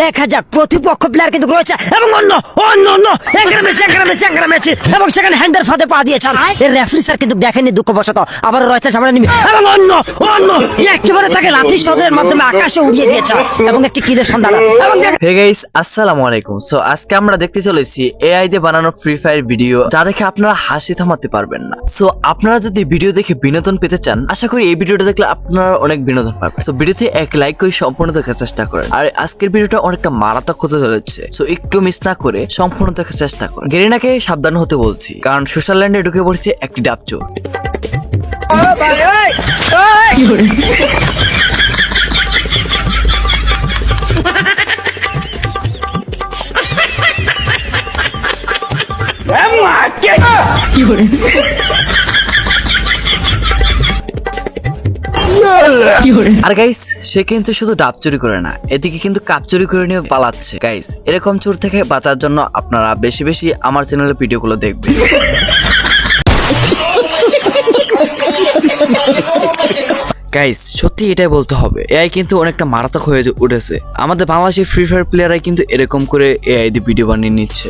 দেখা যাক প্রতিপক্ষ প্লেয়ার কিন্তু রয়েছে এবং অন্য অন্য অন্য। এবং সেখানে হ্যান্ডের ফাঁদে পা দিয়েছেন। এর রেফারি স্যার কিন্তু দেখেনি দুঃখবশত। আবার রয়েছে সামনে নিমি। এবং অন্য অন্য। একেবারে তাকে লাঠি শব্দের মাধ্যমে আকাশে উড়িয়ে দিয়েছে। এবং একটি কিলের সন্ধান। এবং হে গাইস আসসালামু আলাইকুম। সো আজকে আমরা দেখতে চলেছি এআই দিয়ে বানানো ফ্রি ফায়ার ভিডিও যা দেখে আপনারা হাসি থামাতে পারবেন না। সো আপনারা যদি ভিডিও দেখে বিনোদন পেতে চান আশা করি এই ভিডিওটা দেখলে আপনারা অনেক বিনোদন পাবেন। সো ভিডিওতে এক লাইক করে সম্পূর্ণ দেখার চেষ্টা করেন। আর আজকের ভিডিওটা অনেকটা মারাত্মক হতে চলেছে সো একটু মিস না করে সম্পূর্ণ দেখার চেষ্টা করেন গেরিনাকে সাবধান হতে বলছি, কারণ সোশ্যাল ল্যান্ডে ঢুকে পড়ছে একটি ডাব ডাবচোর আর গাইস সে কিন্তু শুধু ডাব চুরি করে না এদিকে কিন্তু কাপ চুরি করে নিয়ে পালাচ্ছে। গাইস এরকম চোর থেকে বাঁচার জন্য আপনারা বেশি বেশি আমার চ্যানেলের ভিডিওগুলো দেখবেন। গাইস সত্যি এটাই বলতে হবে এআই কিন্তু অনেকটা মারাত্মক হয়ে উঠেছে। আমাদের বাংলাদেশের ফ্রি ফায়ার প্লেয়াররাই কিন্তু এরকম করে এআই দিয়ে ভিডিও বানিয়ে নিচ্ছে।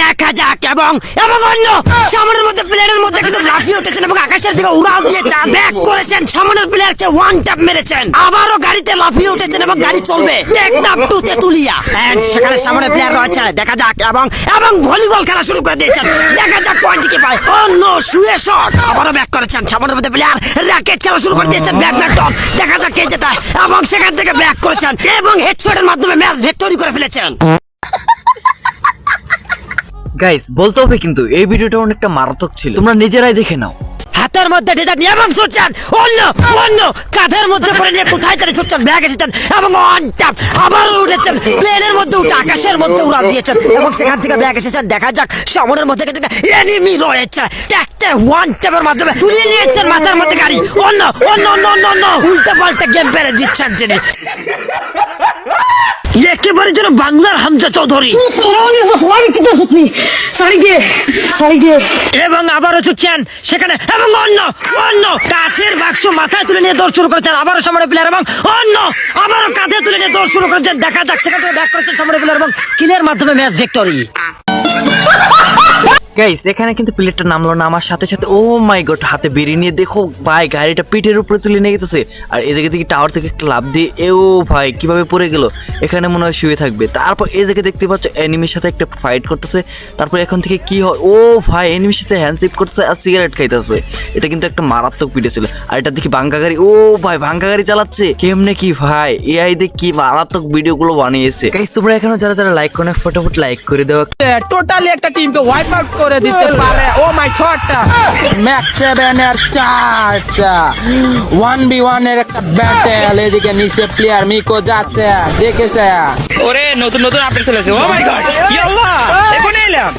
দেখা যাক এবং এবং অন্য সামনের মধ্যে প্লেয়ারের মধ্যে কিন্তু লাফিয়ে উঠেছেন এবং আকাশের দিকে উড়াল দিয়েছেন ব্যাক করেছেন, সামনের প্লেয়ারকে ওয়ান ট্যাপ মেরেছেন। আবারও গাড়িতে লাফিয়ে উঠেছেন এবং গাড়ি চলবে। টেক নাপ টু তেতুলিয়া। And সেখানে সামনের প্লেয়ার রয়েছে, দেখা যাক, এবং এবং ভলিবল খেলা শুরু করে দিয়েছেন। দেখা যাক পয়েন্ট কি পায়। অন্য শুয়ে শট আবারও ব্যাক করেছেন, সামনের মধ্যে প্লেয়ার র্যাকেট খেলা শুরু করে দিয়েছেন ব্যাক ব্যাক টপ দেখা যাক কে জেতায়। এবং সেখান থেকে ব্যাক করেছেন, এবং হেডশটের মাধ্যমে ম্যাচ ভিক্টোরি করে ফেলেছেন। গাইস বলতে হবে কিন্তু, এই ভিডিওটা অনেকটা মারাত্মক ছিল। তোমরা নিজেরাই দেখে নাও। হাতের মধ্যে ডিজাইন এবং ছুটছেন, অন্য অন্য, কাঁধের মধ্যে পড়ে নিয়ে কোথায় তারা ছুটছেন, ব্যাগ এসেছেন এবং অন ট্যাপ আবারও উঠেছেন প্লেনের মধ্যে উঠে, আকাশের মধ্যে উড়াল দিয়েছেন এবং সেখান থেকে ব্যাগ এসেছেন। দেখা যাক সামনের মধ্যে কিন্তু এনিমি রয়েছে। ট্যাকটে ওয়ান ট্যাপের মাধ্যমে তুলে নিয়েছেন মাথার মধ্যে গাড়ি। অন্য অন্য অন্য অন্য অন্য উল্টে পাল্টে গেম পেরে দিচ্ছেন তিনি। একেবারে যেন বাংলার হামজা চৌধুরী। এবং আবারও ছুটছেন সেখানে এবং অন্য অন্য কাঠের বাক্স মাথায় তুলে নিয়ে দৌড় শুরু করেছেন আবারও সামনে প্লেয়ার এবং অন্য আবারও কাঁধে তুলে নিয়ে দৌড় শুরু করেছেন। দেখা যাক সেখানে ব্যাক করেছেন সামনে প্লেয়ার এবং কিলের মাধ্যমে ম্যাচ ভিক্টরি গাইস এখানে কিন্তু প্লেটটা নামলো না আমার সাথে সাথে ও মাই গড হাতে বেরিয়ে নিয়ে দেখো ভাই গাড়িটা পিঠের উপরে তুলে নিয়ে গেছে। আর এই জায়গা থেকে টাওয়ার থেকে ক্লাব দিয়ে এ ও ভাই কীভাবে পড়ে গেল? এখানে মনে হয় শুয়ে থাকবে। তারপর এই জায়গায় দেখতে পাচ্ছ এনিমির সাথে একটা ফাইট করতেছে। তারপর এখন থেকে কি হয়? ও ভাই এনিমির সাথে হ্যান্ডশিপ করতেছে আর সিগারেট খাইতেছে। এটা কিন্তু একটা মারাত্মক ভিডিও ছিল। আর এটা দেখি ভাঙ্গা গাড়ি ও ভাই ভাঙ্গা গাড়ি চালাচ্ছে। কেমনে কি ভাই এআই দিয়ে কি মারাত্মক ভিডিওগুলো বানিয়েছে। গাইস তোমরা এখনও যারা যারা লাইক করে ফটাফট লাইক করে দেওয়া। টোটালি একটা টিমকে ওয়াইপ আউট করে দিতে পারে। ও মাই শটটা। ম্যাক্স সেভেন এর চারটা। ওয়ান বি ওয়ানের একটা ব্যাটেল এদিকে নিচে প্লেয়ার মিকো যাচ্ছে। দেখেছে? ওরে নতুন নতুন আপডেট চলেছে ও মাই গড ইয়াল্লাহ! এখন এলাম।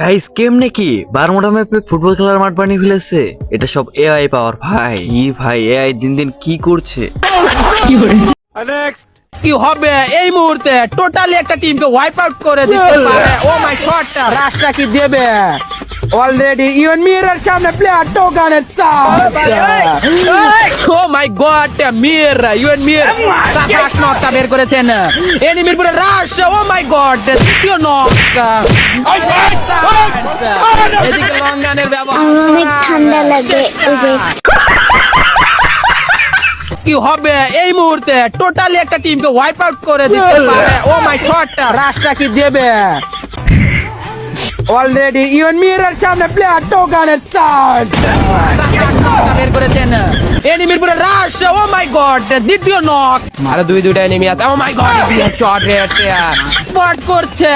গাইস কেমনে কি? বারমুডা ম্যাপে ফুটবল খেলার মাঠ বানিয়ে ফেলেছে। এটা সব এআই পাওয়ার ভাই। ই ভাই এআই দিন দিন কি করছে? কি হবে? এই মুহূর্তে টোটালি একটা টিমকে ওয়াইপ আউট করে দিতে পারে। ও মাই শটটা রাশটা কি দেবে? অলরেডি ইভেন মিরের সামনে প্লেয়ার টোকানের ও my god Mir even Mir সাতাশ নকটা বের করেছেন। এনিমির পুরো রাশ ও মাই গড দ্বিতীয় নক এদিকে লঙ্গানের ব্যবহার অনেক ঠান্ডা লাগে ওই যে কি হবে? এই মুহূর্তে টোটালি একটা টিমকে ওয়াইপ আউট করে দিতে পারে। ও মাই শটটা রাশটা কি দেবে? অলরেডি ইভেন মিরের সামনে প্লেয়ার টোকানের চান্স বের করেছেন। এনিমির পুরো রাশ ও মাই গড দ্বিতীয় নক আরে দুই দুইটা এনিমি আছে। ও my god shot rate spot করছে।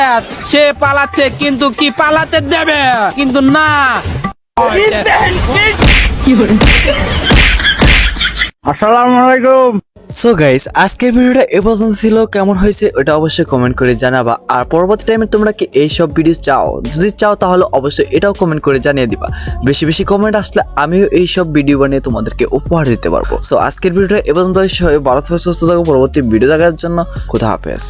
সে পালাচ্ছে কিন্তু কি পালাতে দেবে? কিন্তু না। সো গাইস আজকের ভিডিওটা এ পর্যন্ত ছিল। কেমন হয়েছে ওটা অবশ্যই কমেন্ট করে জানাবা। আর পরবর্তী টাইমে তোমরা কি এইসব ভিডিও চাও? যদি চাও তাহলে অবশ্যই এটাও কমেন্ট করে জানিয়ে দিবা। বেশি বেশি কমেন্ট আসলে আমিও এইসব ভিডিও বানিয়ে তোমাদেরকে উপহার দিতে পারব। সো আজকের ভিডিওটা এ পর্যন্ত ভালো থাকবে সুস্থ থাকো। পরবর্তী ভিডিও দেখার জন্য কোথা হাফেজ।